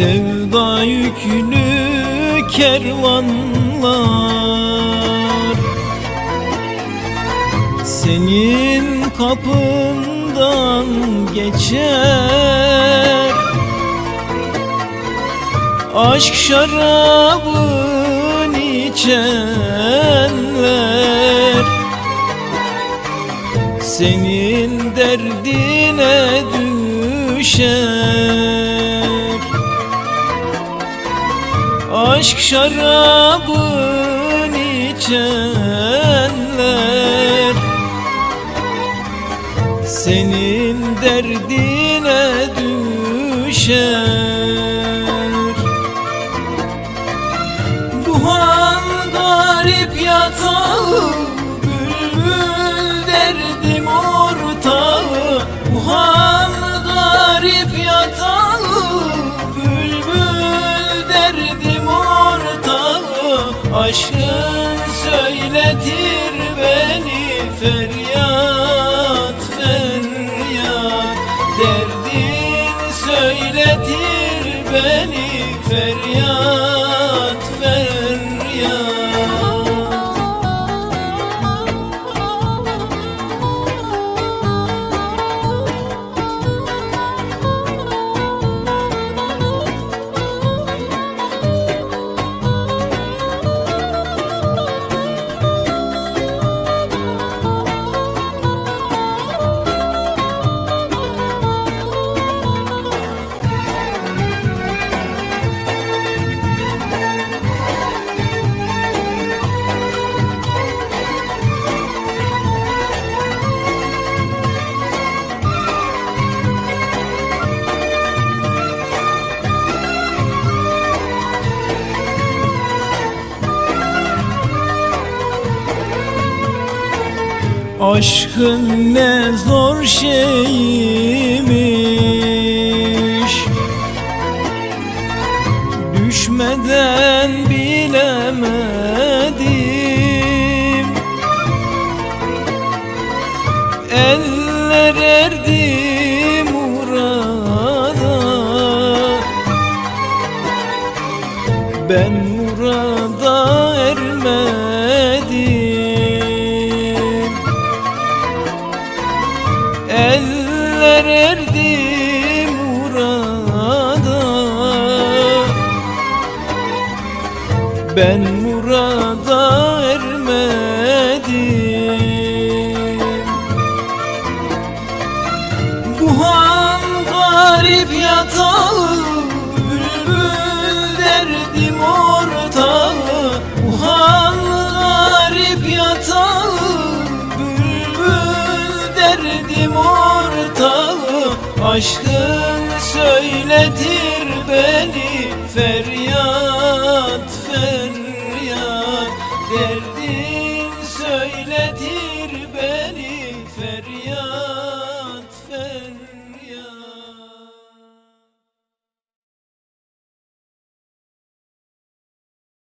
Sevda yüklü kervanlar. Senin kapından geçer. Aşk şarabın içenler. Senin derdine düşer Aşk şarabın içenler. Senin derdine düşer. Bu hal garip yatağı Aşkın söyletir beni Feryat Aşkın ne zor şeymiş. Düşmeden bilemedim. Eller erdi murada. Ben Ben murada ermedim. Bu hal garip yatağı Bülbül derdim ortağı. Garip yatağı Bülbül derdim Aşkın söyletir beni feryat